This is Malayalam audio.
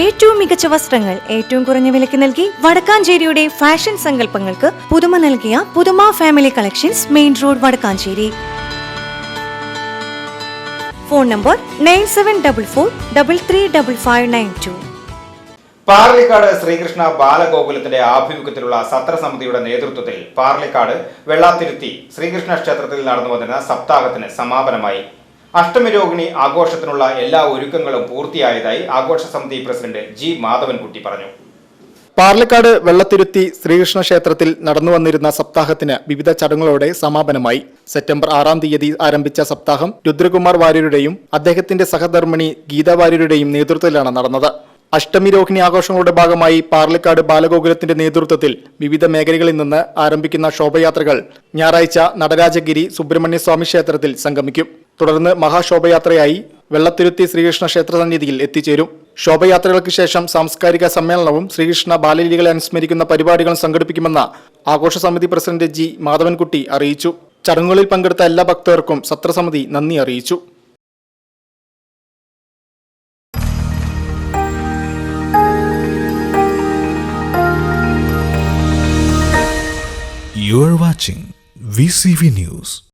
ഏറ്റവും മികച്ച വസ്ത്രങ്ങൾ ഏറ്റവും കുറഞ്ഞ വിലയ്ക്ക് നൽകി വടക്കാഞ്ചേരിയുടെ ഫാഷൻ സങ്കല്പങ്ങൾക്ക് പുതുമ നൽകിയ പുതുമ family collections main road Vadakkanchery. Phone number nine seven double four double three double five nine two Parlikkad Sreekrishna ബാലഗോകുലത്തിന്റെ ആഭിമുഖ്യത്തിലുള്ള സത്രസമിതിയുടെ നേതൃത്വത്തിൽ പാർലിക്കാട് വെള്ളാത്തിരുത്തി ശ്രീകൃഷ്ണ ക്ഷേത്രത്തിൽ നടന്നു വന്നിരുന്ന സപ്താഹത്തിന് സമാപനമായി. അഷ്ടമിരോഹിണി ആഘോഷത്തിനുള്ള എല്ലാ ഒരുക്കങ്ങളും പൂർത്തിയായതായി ആഘോഷ സമിതി പ്രസിഡന്റ് ജി മാധവൻകുട്ടി പറഞ്ഞു. പാർലക്കാട് വെള്ളത്തിരുത്തി ശ്രീകൃഷ്ണ ക്ഷേത്രത്തിൽ നടന്നു വന്നിരുന്ന സപ്താഹത്തിന് വിവിധ ചടങ്ങുകളോടെ സമാപനമായി. സെപ്റ്റംബർ ആറാം തീയതി ആരംഭിച്ച സപ്താഹം രുദ്രകുമാർ വാര്യരുടെയും അദ്ദേഹത്തിന്റെ സഹധർമ്മിണി ഗീത വാര്യരുടെയും നേതൃത്വത്തിലാണ് നടന്നത്. അഷ്ടമി രോഹിണി ആഘോഷങ്ങളുടെ ഭാഗമായി പാർലക്കാട് ബാലഗോകുലത്തിന്റെ നേതൃത്വത്തിൽ വിവിധ മേഖലകളിൽ നിന്ന് ആരംഭിക്കുന്ന ശോഭയാത്രകൾ ഞായറാഴ്ച നടരാജഗിരി സുബ്രഹ്മണ്യസ്വാമി ക്ഷേത്രത്തിൽ സംഗമിക്കും. തുടർന്ന് മഹാശോഭയാത്രയായി വെള്ളത്തിരുത്തി ശ്രീകൃഷ്ണ ക്ഷേത്ര സന്നിധിയിൽ എത്തിച്ചേരും. ശോഭയാത്രകൾക്ക് ശേഷം സാംസ്കാരിക സമ്മേളനവും ശ്രീകൃഷ്ണ ബാലലീലകളെ അനുസ്മരിക്കുന്ന പരിപാടികളും സംഘടിപ്പിക്കുമെന്ന് ആഘോഷ സമിതി പ്രസിഡന്റ് ജി മാധവൻകുട്ടി അറിയിച്ചു. ചടങ്ങുകളിൽ പങ്കെടുത്ത എല്ലാ ഭക്തർക്കും സത്രസമിതി നന്ദി അറിയിച്ചു. You are watching VCV News.